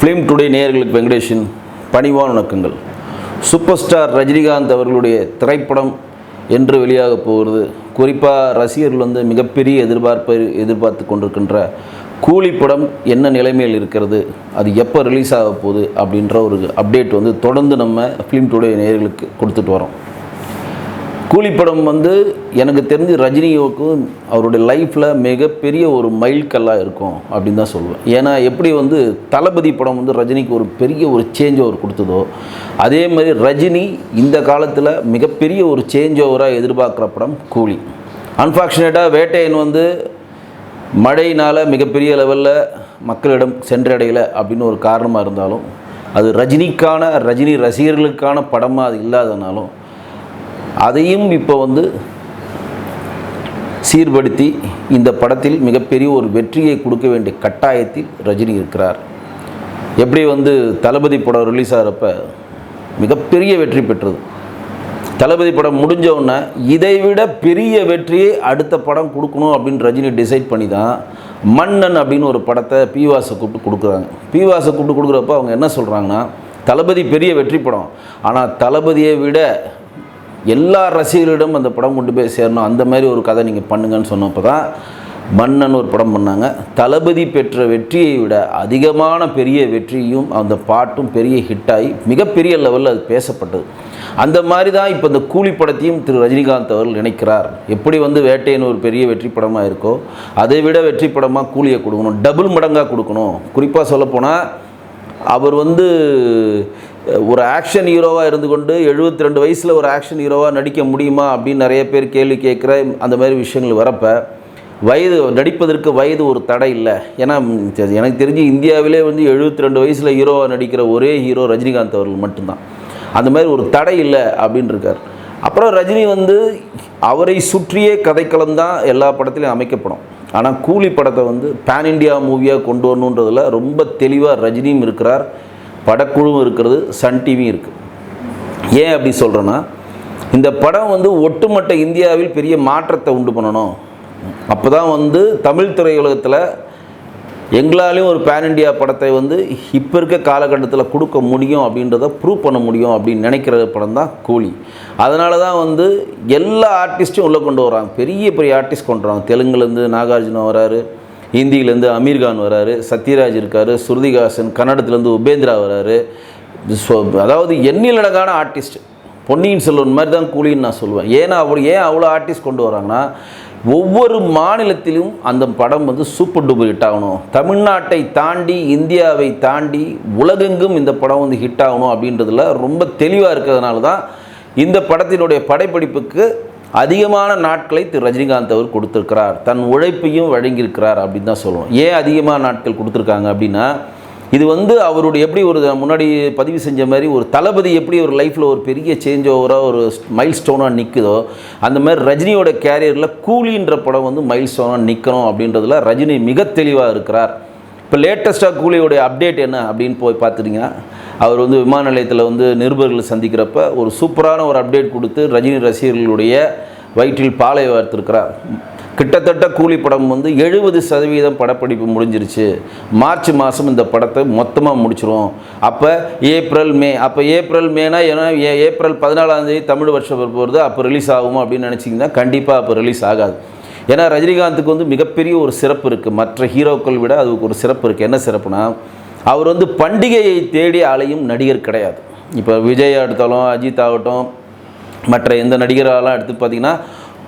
Film today நேயர்களுக்கு வெங்கடேஷன் பணிவான வணக்கங்கள். சூப்பர் ஸ்டார் ரஜினிகாந்த் அவர்களுடைய திரைப்படம் என்று வெளியாக போகிறது. குறிப்பாக ரசிகர்கள் வந்து மிகப்பெரிய எதிர்பார்ப்பை எதிர்பார்த்து கொண்டிருக்கின்ற கூலி படம் என்ன நிலைமையில் இருக்கிறது அது எப்போ ரிலீஸ் ஆக போகுது அப்படின்ற ஒரு அப்டேட் வந்து தொடர்ந்து நம்ம ஃபிலிம் டுடே நேயர்களுக்கு கொடுத்துட்டு வரோம். கூலி படம் வந்து எனக்கு தெரிஞ்சு ரஜினியோக்கும் அவருடைய லைஃப்பில் மிகப்பெரிய ஒரு மைல்கல்லாக இருக்கும் அப்படின்னு தான் சொல்லுவேன். ஏன்னா எப்படி வந்து தளபதி படம் வந்து ரஜினிக்கு ஒரு பெரிய ஒரு சேஞ்ச் ஓவர் கொடுத்ததோ அதே மாதிரி ரஜினி இந்த காலத்தில் மிகப்பெரிய ஒரு சேஞ்ச் ஓவராக எதிர்பார்க்குற படம் கூலி. அன்ஃபார்ச்சுனேட்டாக வேட்டையன் வந்து மழையினால் மிகப்பெரிய லெவலில் மக்களிடம் சென்றடையலை அப்படின்னு ஒரு காரணமாக இருந்தாலும் அது ரஜினிக்கான ரஜினி ரசிகர்களுக்கான படமாக அது இல்லாதனாலும் அதையும் இப்போ வந்து சீர்படுத்தி இந்த படத்தில் மிகப்பெரிய ஒரு வெற்றியை கொடுக்க வேண்டிய கட்டாயத்தில் ரஜினி இருக்கிறார். எப்படி வந்து தளபதி படம் ரிலீஸ் ஆகிறப்ப மிகப்பெரிய வெற்றி பெற்றது. தளபதி படம் முடிஞ்சவுடனே இதைவிட பெரிய வெற்றியை அடுத்த படம் கொடுக்கணும் அப்படின்னு ரஜினி டிசைட் பண்ணி தான் மன்னன் அப்படின்னு ஒரு படத்தை பிவாசை கூப்பிட்டு கொடுக்குறாங்க. பிவாசை கூப்பிட்டு கொடுக்குறப்ப அவங்க என்ன சொல்கிறாங்கன்னா தளபதி பெரிய வெற்றி படம். ஆனால் தளபதியை விட எல்லா ரசிகர்களிடம் அந்த படம் கொண்டு போய் சேரணும். அந்த மாதிரி ஒரு கதை நீங்கள் பண்ணுங்கன்னு சொன்னப்போ தான் மன்னன் ஒரு படம் பண்ணாங்க. தளபதி பெற்ற வெற்றியை விட அதிகமான பெரிய வெற்றியும் அந்த பாட்டும் பெரிய ஹிட்டாகி மிகப்பெரிய லெவலில் அது பேசப்பட்டது. அந்த மாதிரி தான் இப்போ இந்த கூலி படத்தையும் திரு ரஜினிகாந்த் அவர்கள் நினைக்கிறார். எப்படி வந்து வேட்டையின் ஒரு பெரிய வெற்றி படமாக இருக்கோ அதை விட வெற்றி படமாக கூலியை கொடுக்கணும். டபுள் மடங்காக கொடுக்கணும். குறிப்பாக சொல்லப்போனால் அவர் வந்து ஒரு ஆக்ஷன் ஹீரோவாக இருந்து கொண்டு எழுபத்தி ரெண்டு வயசில் ஒரு ஆக்ஷன் ஹீரோவாக நடிக்க முடியுமா அப்படின்னு நிறைய பேர் கேள்வி கேட்குற அந்த மாதிரி விஷயங்கள் வரப்போ வயது நடிப்பதற்கு வயது ஒரு தடை இல்லை. ஏன்னா எனக்கு தெரிஞ்சு இந்தியாவிலே வந்து எழுபத்தி ரெண்டு வயசில் ஹீரோவாக நடிக்கிற ஒரே ஹீரோ ரஜினிகாந்த் அவர்கள் மட்டும்தான். அந்த மாதிரி ஒரு தடை இல்லை அப்படின்னு இருக்கார் அப்புறம் ரஜினி வந்து அவரை சுற்றியே கதைக்களம் தான் எல்லா படத்துலையும் அமைக்கப்படும். ஆனால் கூலி படத்தை வந்து பேன் இண்டியா மூவியாக கொண்டு வரணுன்றதில் ரொம்ப தெளிவாக ரஜினியும் இருக்கிறார். படக்குழுவும் இருக்கிறது சன் டிவியும் இருக்குது ஏன் அப்படி சொல்கிறேன்னா இந்த படம் வந்து ஒட்டுமொத்த இந்தியாவில் பெரிய மாற்றத்தை உண்டு பண்ணணும். அப்போ தான் வந்து தமிழ் திரையுலகத்தில் எங்களாலையும் ஒரு பேன் இண்டியா படத்தை வந்து இப்போ இருக்க காலகட்டத்தில் கொடுக்க முடியும் அப்படின்றத ப்ரூவ் பண்ண முடியும் அப்படின்னு நினைக்கிற படம் தான் கூலி. அதனால தான் வந்து எல்லா ஆர்டிஸ்ட்டும் உள்ளே கொண்டு வராங்க பெரிய பெரிய ஆர்டிஸ்ட் கொண்டு வராங்க தெலுங்குலேருந்து நாகார்ஜுனா வராரு. ஹிந்தியிலேருந்து அமீர்கான் வராரு சத்யராஜ் இருக்கார் ஸ்ருதிகாசன் கன்னடத்துலேருந்து உபேந்திரா வராரு. ஸோ அதாவது எண்ணிலடங்கான ஆர்டிஸ்ட் பொன்னியின் செல்வன் மாதிரி தான் கூலின்னு நான் சொல்லுவேன் ஏன்னா அவர் ஏன் அவ்வளோ ஆர்டிஸ்ட் கொண்டு வராங்கன்னா ஒவ்வொரு மாநிலத்திலும் அந்த படம் வந்து சூப்பர் டூப்பர் ஹிட் ஆகணும். தமிழ்நாட்டை தாண்டி இந்தியாவை தாண்டி உலகெங்கும் இந்த படம் வந்து ஹிட் ஆகணும் அப்படின்றதுல ரொம்ப தெளிவாக இருக்கிறதுனால தான் இந்த படத்தினுடைய படைப்பிடிப்புக்கு அதிகமான நாட்களை திரு ரஜினிகாந்த் அவர் கொடுத்துருக்கிறார். தன் உழைப்பையும் வழங்கியிருக்கிறார் அப்படின்னு தான் சொல்லுவோம் ஏன் அதிகமான நாட்கள் கொடுத்துருக்காங்க அப்படின்னா இது வந்து அவருடைய எப்படி ஒரு முன்னாடி பதிவு செஞ்ச மாதிரி ஒரு தளபதி எப்படி ஒரு லைஃப்பில் ஒரு பெரிய சேஞ்ச் ஓவராக ஒரு மைல் ஸ்டோனாக நிற்குதோ அந்த மாதிரி ரஜினியோட கேரியரில் கூலின்ற படம் வந்து மைல் ஸ்டோனாக நிற்கணும் அப்படின்றதுல ரஜினி மிக தெளிவாக இருக்கிறார். இப்போ லேட்டஸ்ட்டாக கூலியோடைய அப்டேட் என்ன அப்படின்னு போய் பார்த்துட்டிங்கன்னா அவர் வந்து விமான நிலையத்தில் வந்து நிருபர்களை சந்திக்கிறப்ப ஒரு சூப்பரான ஒரு அப்டேட் கொடுத்து ரஜினி ரசிகர்களுடைய வயிற்றில் பாலை வார்த்திருக்கிறார் கிட்டத்தட்ட கூலி படம் வந்து எழுபது சதவீதம் படப்பிடிப்பு முடிஞ்சிருச்சு. மார்ச் மாதம் இந்த படத்தை மொத்தமாக முடிச்சிரும் அப்போ ஏப்ரல் மே அப்போ ஏப்ரல் மேனா ஏன்னா ஏ ஏப்ரல் பதினாலாந்தேதி தமிழ் வருஷம் போகிறது அப்போ ரிலீஸ் ஆகுமா அப்படின்னு நினச்சிங்கன்னா கண்டிப்பாக அப்போ ரிலீஸ் ஆகாது. ஏன்னா ரஜினிகாந்துக்கு வந்து மிகப்பெரிய ஒரு சிறப்பு இருக்குது மற்ற ஹீரோக்கள் விட அதுக்கு ஒரு சிறப்பு இருக்குது என்ன சிறப்புனா அவர் வந்து பண்டிகையை தேடி அலையும் நடிகர் கிடையாது. இப்போ விஜய் எடுத்தாலும் அஜித் ஆகட்டும் மற்ற எந்த நடிகராலாம் எடுத்து பார்த்தீங்கன்னா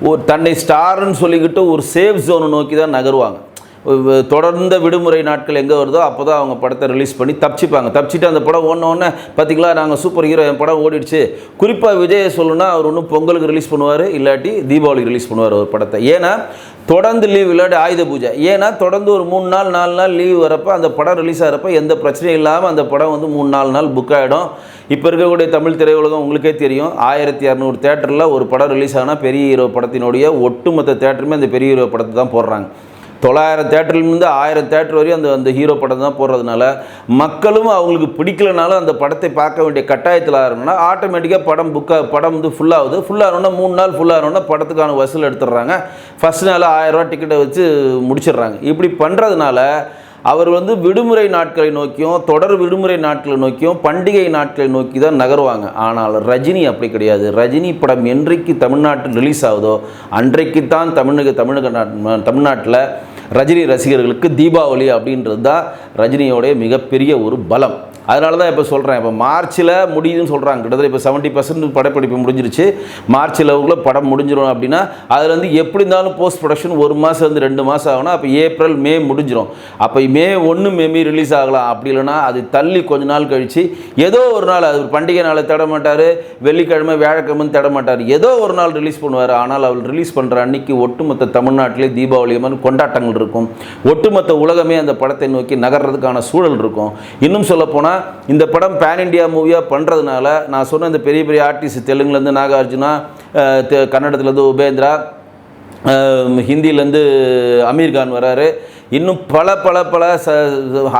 ஒரு தன்னை ஸ்டார்ன்னு சொல்லிக்கிட்டு ஒரு சேஃப் ஜோனை நோக்கி தான் நகருவாங்க. தொடர்ந்த விடுமுறை நாட்கள் எங்கே வருதோ அப்போ தான் அவங்க படத்தை ரிலீஸ் பண்ணி தப்பிச்சுப்பாங்க. தப்பிச்சுட்டு அந்த படம் ஒன்று ஒன்று நாங்கள் சூப்பர் ஹீரோ என் படம் ஓடிடுச்சு. குறிப்பாக விஜயை சொல்லணும்னா அவர் ஒன்றும் பொங்கலுக்கு ரிலீஸ் பண்ணுவார் இல்லாட்டி தீபாவளி ரிலீஸ் பண்ணுவார் ஒரு படத்தை. ஏன்னா தொடர்ந்து லீவ் இல்லாட்டி ஆயுத பூஜை. ஏன்னா தொடர்ந்து ஒரு மூணு நாள் நாலு நாள் லீவ் வரப்போ அந்த படம் ரிலீஸ் ஆகிறப்ப எந்த பிரச்சனையும் இல்லாமல் அந்த படம் வந்து மூணு நாலு நாள் புக் ஆகிடும் இப்போ இருக்கக்கூடிய தமிழ் திரையுலகம் உங்களுக்கே தெரியும். ஆயிரத்தி இரநூறு தேட்டரில் ஒரு படம் ரிலீஸ் ஆனால் பெரிய ஹீரோ படத்தினுடைய ஒட்டுமொத்த தேட்டருமே அந்த பெரிய ஹீரோ படத்தை தான் போடுறாங்க. தொள்ளாயிரம் தேட்டர்லேருந்து ஆயிரம் தேட்டர் வரையும் அந்த அந்த ஹீரோ படம் தான் போடுறதுனால மக்களும் அவங்களுக்கு பிடிக்கலனாலும் அந்த படத்தை பார்க்க வேண்டிய கட்டாயத்தில் ஆகணும்னா ஆட்டோமேட்டிக்காக படம் புக்காக படம் வந்து ஃபுல்லாகுது ஃபுல்லாகணுன்னா மூணு நாள் ஃபுல்லாகணுன்னா படத்துக்கான வசூல் எடுத்துடுறாங்க. ஃபஸ்ட் நாள் ஆயிரரூவா டிக்கெட்டை வச்சு முடிச்சிடுறாங்க. இப்படி பண்ணுறதுனால அவர் வந்து விடுமுறை நாட்களை நோக்கியும் தொடர் விடுமுறை நாட்களை நோக்கியும் பண்டிகை நாட்களை நோக்கி தான் நகருவாங்க. ஆனால் ரஜினி அப்படி கிடையாது. ரஜினி படம் என்றைக்கு தமிழ்நாட்டில் ரிலீஸ் ஆகுதோ அன்றைக்கு தான் தமிழக தமிழக நாட் தமிழ்நாட்டில் ரஜினி ரசிகர்களுக்கு தீபாவளி அப்படின்றது தான் ரஜினியோடைய மிகப்பெரிய ஒரு பலம். அதனால தான் இப்போ சொல்கிறேன் இப்போ மார்ச்சில் முடியுதுன்னு சொல்கிறாங்க கிட்டத்தட்ட இப்போ செவன்ட்டி பர்சன்ட் படப்பிடிப்பு முடிஞ்சிருச்சு. மார்ச்சில் உள்ள படம் முடிஞ்சிடும் அப்படின்னா அதில் வந்து எப்படி இருந்தாலும் போஸ்ட் ப்ரொடக்ஷன் ஒரு மாதம் வந்து ரெண்டு மாதம் ஆகும்னா அப்போ ஏப்ரல் மே முடிஞ்சிடும் அப்போ மே ஒன்று மேபி ரிலீஸ் ஆகலாம். அப்படி இல்லைன்னா அது தள்ளி கொஞ்ச நாள் கழித்து ஏதோ ஒரு நாள் அது ஒரு பண்டிகை நாளை தேட மாட்டார். வெள்ளிக்கிழமை வியாழக்கிழமை தேட மாட்டார். ஏதோ ஒரு நாள் ரிலீஸ் பண்ணுவார். ஆனால் அவர் ரிலீஸ் பண்ணுற அன்னைக்கு ஒட்டுமொத்த தமிழ்நாட்டிலே தீபாவளி மாதிரி கொண்டாட்டங்கள் இருக்கும். ஒட்டுமொத்த உலகமே அந்த படத்தை நோக்கி நகர்றதுக்கான சூழல் இருக்கும். இன்னும் சொல்லப்போனால் இந்த படம் பேன் இண்டியா மூவியாக பண்ணுறதுனால நான் சொன்ன இந்த பெரிய பெரிய ஆர்டிஸ்ட் தெலுங்குலேருந்து நாகார்ஜுனா கன்னடத்துலேருந்து உபேந்திரா ஹிந்திலேருந்து அமீர் கான் வராரு. இன்னும் பல பல பல ச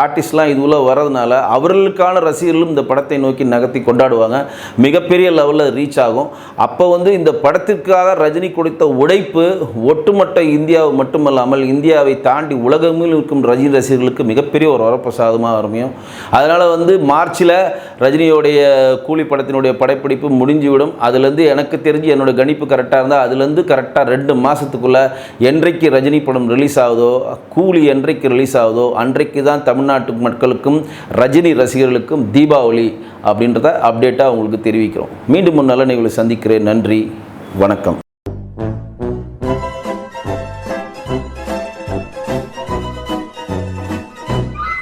ஆர்டிஸ்ட்லாம் இது வரதுனால அவர்களுக்கான ரசிகர்களும் இந்த படத்தை நோக்கி நகர்த்தி கொண்டாடுவாங்க. மிகப்பெரிய லெவலில் ரீச் ஆகும். அப்போ வந்து இந்த படத்திற்காக ரஜினி கொடுத்த உழைப்பு ஒட்டுமொத்த இந்தியாவை மட்டுமல்லாமல் இந்தியாவை தாண்டி உலகமில் இருக்கும் ரஜினி ரசிகர்களுக்கு மிகப்பெரிய ஒரு வரப்பிரசாதமாக அமையும். அதனால் வந்து மார்ச்சில் ரஜினியோடைய கூலி படத்தினுடைய படப்பிடிப்பு முடிஞ்சுவிடும். அதுலேருந்து எனக்கு தெரிஞ்சு என்னோட கணிப்பு கரெக்டாக இருந்தால் அதுலேருந்து கரெக்டாக ரெண்டு மாதத்துக்குள்ளே என்றைக்கு ரஜினி படம் ரிலீஸ் ஆகுதோ கூலி என்றைக்கு ரிலீஸ் ஆகுதோ அன்றைக்கு தான் தமிழ்நாட்டு மக்களுக்கும் ரஜினி ரசிகர்களுக்கும் தீபாவளி அப்படின்றத அப்டேட்டாக உங்களுக்கு தெரிவிக்கிறோம். மீண்டும் ஒரு நல்ல நிகழ்வு சந்திக்கிறேன். நன்றி. வணக்கம்.